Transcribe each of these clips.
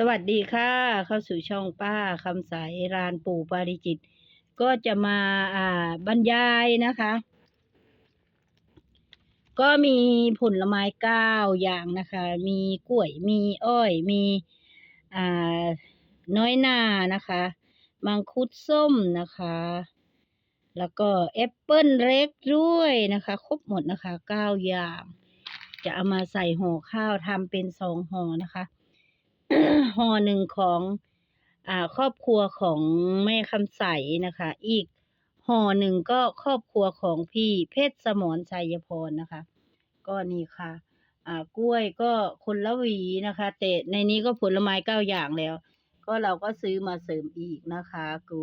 สวัสดีค่ะ เข้าสู่ช่องป้าคำใสรานปู่ปาริจิต ก็จะมาอ่าบรรยายนะคะ ก็มีผลไม้เก้าอย่างนะคะ มีกล้วยมีอ้อย มีอ่าน้อยหนานะคะ มังคุดส้มนะคะ แล้วก็แอปเปิ้ลเล็กด้วยนะคะ ครบหมดนะคะเก้าอย่าง จะเอามาใส่ห่อข้าวทำเป็นสองห่อนะคะ ห่อหนึ่งของอ่าครอบครัวของแม่คำใสนะคะ อีกห่อหนึ่งก็ครอบครัวของพี่เพชรสมรชัยพรนะคะ ก็นี่ค่ะ อ่ากล้วยก็คนละหวีนะคะแต่ในนี้ก็ผลไม้เก้าอย่างแล้ว ก็เราก็ซื้อมาเสริมอีกนะคะ กู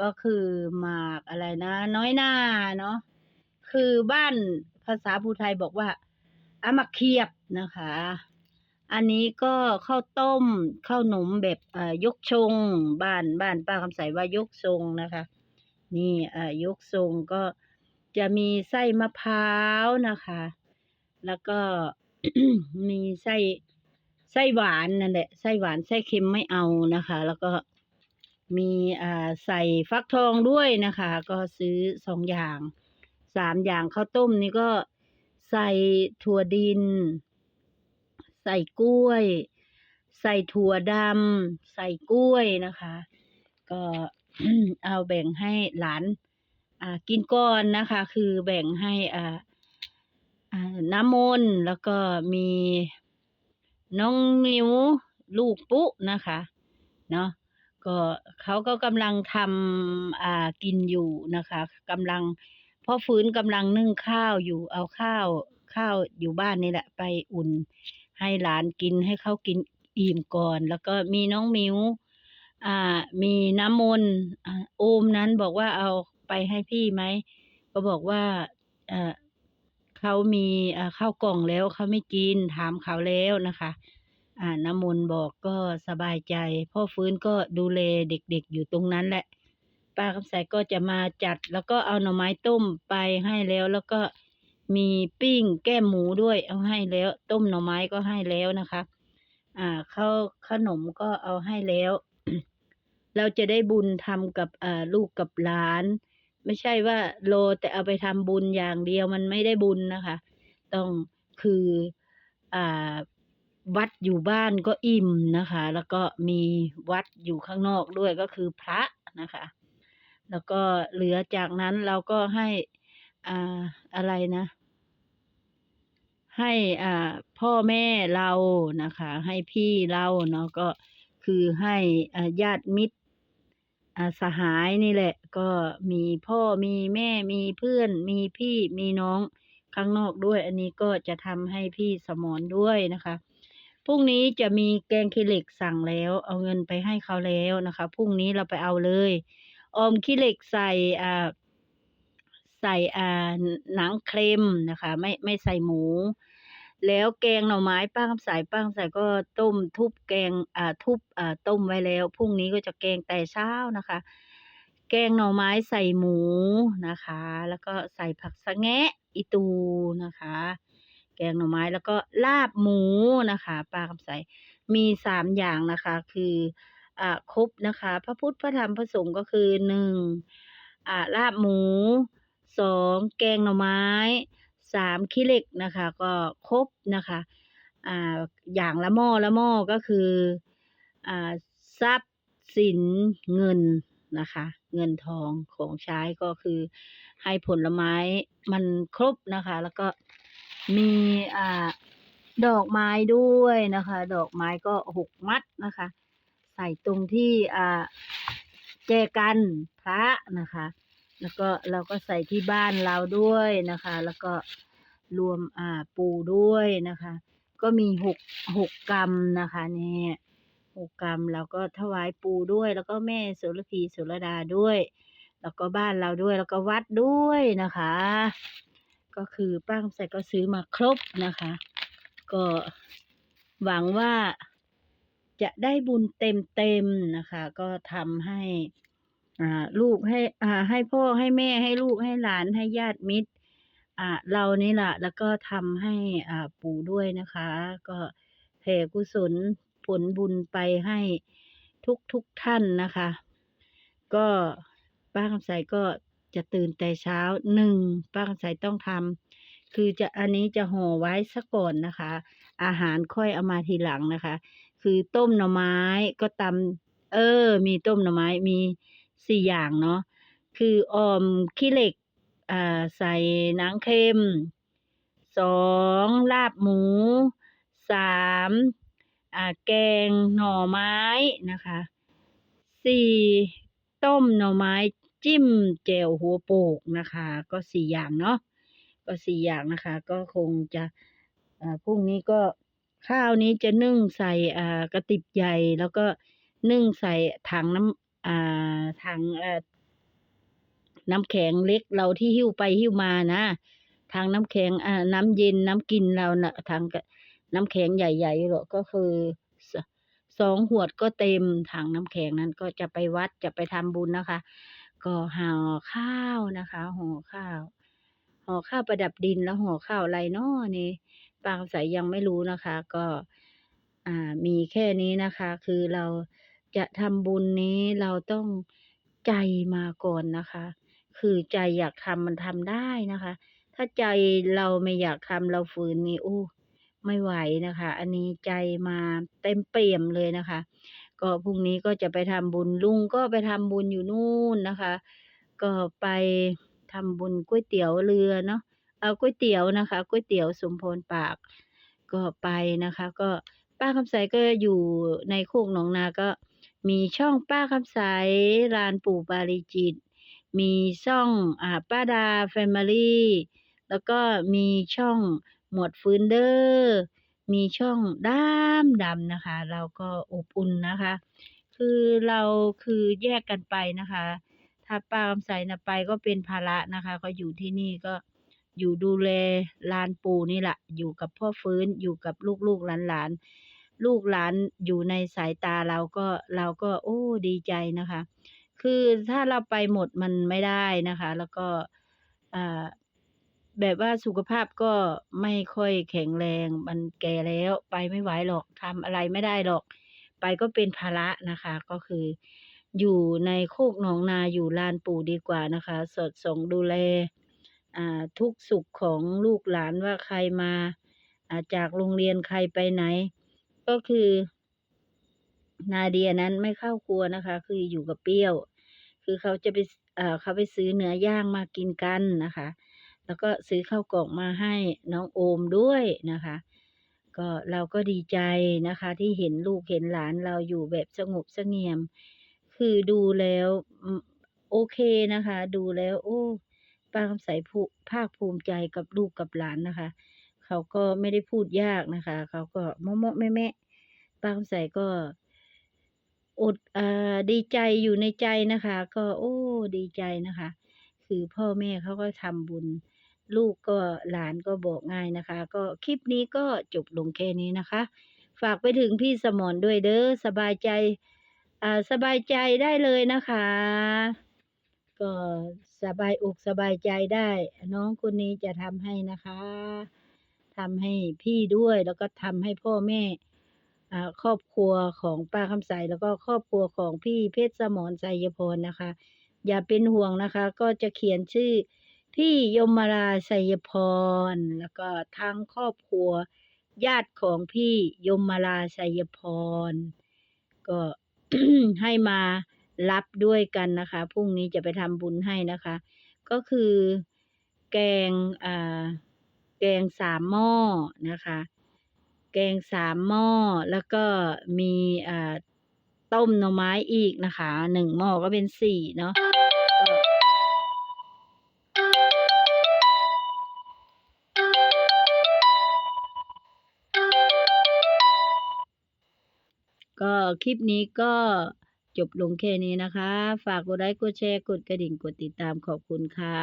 ก็คือหมากอะไรนะ น้อยหน้าเนาะคือบ้านภาษาภูไทยบอกว่าอามาเคียบนะคะ อันนี้ก็ข้าวต้มข้าวหนมแบบเอ่อยกชง บ้านบ้านป้าคำใสว่ายกทรงนะคะ นี่เอ่อยกทรงก็จะมีไส้มะพร้าวนะคะ แล้วก็มีไส้ไส้หวานนั่นแหละไส้หวานไส้เค็มไม่เอานะคะ แล้วก็มีอ่าใส่ฟักทองด้วยนะคะ ก็ซื้อสองอย่างสามอย่างข้าวต้มนี่ก็ใส่ถั่วดิน ใส่กล้วย ใส่ถั่วดำใส่กล้วยนะคะ ก็เอาแบ่งให้หลานกินก่อนนะคะ คือแบ่งให้อ่าน้ำมนต์แล้วก็มีน้องมิวลูกปุ๊นะคะเนาะก็เขาก็กำลังทำอ่ากินอยู่นะคะกำลังพ่อฟื้นกำลังนึ่งข้าวอยู่เอาข้าวข้าวอยู่บ้านนี่แหละไปอุ่น ให้หลานกินให้เขากินอิ่มก่อน แล้วก็มีน้องมิวอ่า มีน้ำมนต์อ่าโอมนั้นบอกว่าเอาไปให้พี่ไหม ก็บอกว่าเอ่อเขามีข้าวกล่องแล้วเขาไม่กินถามเขาแล้วนะคะ อ่าน้ำมนต์บอกก็สบายใจ พ่อฟื้นก็ดูแลเด็กๆอยู่ตรงนั้นแหละป้าคำใสก็จะมาจัด แล้วก็เอาหน่อไม้ต้มไปให้แล้ว แล้วก็ มีปิ้งแก้มหมูด้วยเอาให้แล้ว ต้มหน่อไม้ก็ให้แล้วนะคะ อ่าข้าวขนมก็เอาให้แล้ว เราจะได้บุญทำกับอ่าลูกกับหลาน ไม่ใช่ว่าโลแต่เอาไปทำบุญอย่างเดียวมันไม่ได้บุญนะคะ ต้องคืออ่าวัดอยู่บ้านก็อิ่มนะคะ แล้วก็มีวัดอยู่ข้างนอกด้วยก็คือพระนะคะ แล้วก็เหลือจากนั้นเราก็ให้ อ่าอะไรนะ ให้อ่าพ่อแม่เรานะคะ ให้พี่เราเนาะก็คือให้อ่าญาติมิตรอ่าสหายนี่แหละ ก็มีพ่อมีแม่มีเพื่อน มีพี่มีน้องข้างนอกด้วย อันนี้ก็จะทำให้พี่สมรด้วยนะคะพรุ่งนี้จะมีแกงขี้เหล็กสั่งแล้ว เอาเงินไปให้เขาแล้วนะคะพรุ่งนี้เราไปเอาเลย ออมขี้เหล็กใส่อ่า ใส่อ่าหนังเค็มนะคะ ไม่ไม่ใส่หมู แล้วแกงหน่อไม้ป้าคำใสป้าคำใสก็ต้มทุบแกงอ่าทุบอ่าต้มไว้แล้วพรุ่งนี้ก็จะแกงแต่เช้านะคะ แกงหน่อไม้ใส่หมูนะคะ แล้วก็ใส่ผักสะแงะอีตูนะคะ แกงหน่อไม้แล้วก็ลาบหมูนะคะป้าคำใสมีสามอย่างนะคะ คืออ่าครบนะคะ พระพุทธพระธรรมพระสงฆ์ก็คือหนึ่งอ่าลาบหมู สองแกงหน่อไม้สามขี้เหล็กนะคะ ก็ครบนะคะอ่าอย่างละหม้อละหม้อก็คืออ่าทรัพย์สินเงินนะคะ เงินทองของใช้ก็คือให้ผลไม้มันครบนะคะ แล้วก็มีอ่าดอกไม้ด้วยนะคะ ดอกไม้ก็หกมัดนะคะ ใส่ตรงที่อ่าแจกันพระนะคะ แล้วก็เราก็ใส่ที่บ้านเราด้วยนะคะ แล้วก็รวมอ่าปูด้วยนะคะ ก็มีหกหกกรรมนะคะนี่หกกรรมเราก็ถวายปูด้วย แล้วก็แม่สุรพีสุรดาด้วย แล้วก็บ้านเราด้วยแล้วก็วัดด้วยนะคะ ก็คือป้าคำใส่ก็ซื้อมาครบนะคะ ก็หวังว่าจะได้บุญเต็มๆนะคะ ก็ทำให้ ลูกให้ให้พ่อให้แม่ให้ลูกให้หลานให้ญาติมิตรอ่าเรานี่แหละแล้วก็ทำให้ปู่ด้วยนะคะ ก็แผ่กุศลผลบุญไปให้ทุกทุกท่านนะคะ ก็ป้าคำใสก็จะตื่นแต่เช้าหนึ่งป้าคำใสต้องทำคือจะอันนี้จะห่อไว้ซะก่อนนะคะ อาหารค่อยเอามาทีหลังนะคะ คือต้มหน่อไม้ก็ตำเออ มีต้มหน่อไม้มี สี่อย่างเนาะคือออมขี้เหล็กอ่าใส่นังเค็มสองลาบหมูสามอ่าแกงหน่อไม้นะคะสี่ต้มหน่อไม้จิ้มแจ่วหัวโปกนะคะ ก็สี่อย่างเนาะก็สี่อย่างนะคะ ก็คงจะอ่าพรุ่งนี้ก็ข้าวนี้จะนึ่งใส่อ่ากระติบใหญ่แล้วก็นึ่งใส่ถังน้ำ อ่าถังเอ่อน้ำแข็งเล็กเราที่หิ้วไปหิ้วมานะทางน้ำแข็งอ่าน้ำเย็นน้ำกินเรานะทางน้ำแข็งใหญ่ๆหรอกก็คือสสองขวดก็เต็มถังน้ำแข็งนั้นก็จะไปวัดจะไปทำบุญนะคะ ก็ห่อข้าวนะคะห่อข้าวห่อข้าวประดับดินแล้วห่อข้าวอะไรเนาะนี่ปาคำใสยังไม่รู้นะคะ ก็ อ่ามีแค่นี้นะคะ คือเรา จะทำบุญนี้เราต้องใจมาก่อนนะคะ คือใจอยากทำมันทำได้นะคะ ถ้าใจเราไม่อยากทำเราฝืนนี่โอ้ไม่ไหวนะคะ อันนี้ใจมาเต็มเปี่ยมเลยนะคะ ก็พรุ่งนี้ก็จะไปทำบุญลุงก็ไปทำบุญอยู่นู่นนะคะ ก็ไปทำบุญก๋วยเตี๋ยวเรือเนาะเอาก๋วยเตี๋ยวนะคะก๋วยเตี๋ยวสมพรปาก ก็ไปนะคะ ก็ป้าคำใสก็อยู่ในโคกหนองนาก็ มีช่องป้าคำใสลานปู่ปาริจิต มีช่องอ่าป้าดาแฟมิลี่ แล้วก็มีช่องหมวดฟื้นเดอร์มีช่องด้ามดำนะคะ เราก็อบอุ่นนะคะ คือเราคือแยกกันไปนะคะ ถ้าป้าคำใสนะไปก็เป็นภาระนะคะ ก็อยู่ที่นี่ก็อยู่ดูแลลานปู่นี่แหละ อยู่กับพ่อฟื้นอยู่กับลูกๆหลานๆ ลูกหลานอยู่ในสายตาเราก็เราก็ โอ้ดีใจนะคะ คือถ้าเราไปหมดมันไม่ได้นะคะ แล้วก็แบบว่าสุขภาพก็ไม่ค่อยแข็งแรง มันแก่แล้วไปไม่ไหวหรอกทำอะไรไม่ได้หรอก ไปก็เป็นภาระนะคะ ก็คือ อยู่ในโคกหนองนาอยู่ลานปู่ดีกว่านะคะสอดส่องดูแลทุกสุขของลูกหลานว่าใครมาาจากโรงเรียนใครไปไหน ก็คือ นาเดียนั้นไม่เข้าครัวนะคะ คืออยู่กับเปรี้ยว คือเขาจะไปเขาไปซื้อเนื้อย่างมากินกันนะคะ แล้วก็ซื้อข้าวกล่องมาให้น้องโอมด้วยนะคะ ก็เราก็ดีใจนะคะ ที่เห็นลูกเห็นหลานเราอยู่แบบสงบสงเงียม คือดูแล้วโอเคนะคะ ดูแล้ว โอ้ป้าคำใสภาคภูมิใจกับลูกกับหลานนะคะ เขาก็ไม่ได้พูดยากนะคะ เขาก็เมาะๆแม่ป้าคำใสก็อดอ่าดีใจอยู่ในใจนะคะ ก็โอ้ดีใจนะคะ คือพ่อแม่เขาก็ทำบุญ ลูกก็หลานก็บอกง่ายนะคะ ก็คลิปนี้ก็จบลงแค่นี้นะคะ ฝากไปถึงพี่สมรด้วยเด้อสบายใจอ่าสบายใจได้เลยนะคะ ก็สบายอกสบายใจได้ น้องคนนี้จะทำให้นะคะ ทำให้พี่ด้วย แล้วก็ทำให้พ่อแม่ครอบครัวของป้าคำใสแล้วก็ครอบครัวของพี่เพชรสมรไสยพรนะคะ อย่าเป็นห่วงนะคะ ก็จะเขียนชื่อพี่ยมราไสยพร แล้วก็ทั้งครอบครัวญาติของพี่ยมราไสยพร ก็ให้มารับด้วยกันนะคะพรุ่งนี้จะไปทำบุญให้นะคะ ก็คือแกงอ่า แกงสามหม้อนะคะ แกงสามหม้อแล้วก็มีอ่าต้มหน่อไม้อีกนะคะหนึ่งหม้อก็เป็นสี่เนาะก็ก็คลิปนี้ก็จบลงแค่นี้นะคะ ฝากกดไลค์กดแชร์ กดกระดิ่ง กดติดตามขอบคุณค่ะ